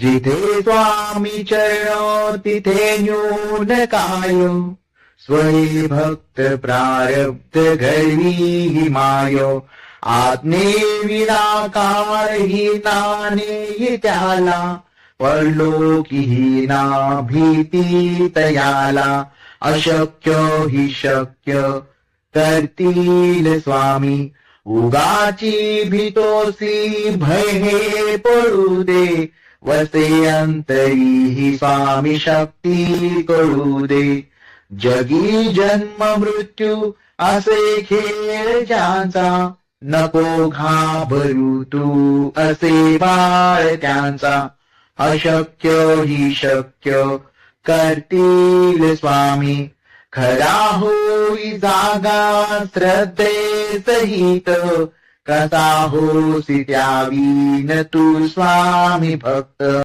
जिथे स्वामी चरण तिथे न्यून काय. स्वयं भक्त प्रारब्ध घडवी माय. आत्मे विनाकार ही नाने त्याला. पडलो ही ना भीती तयाला. अशक्य हि शक्य करतील स्वामी. उगाची भीतोसी भय हे पडू दे. वसे अंतरी ही स्वामी शक्ती कळू दे जगी जन्म मृत्यू असे खेळ ज्यांचा नको घाबरू तू असे बाळ त्यांचा। अशक्य हि शक्य करतील स्वामी। खरा होई जागा श्रद्धे सहित कसा होसी त्यावीन तू स्वामी भक्त।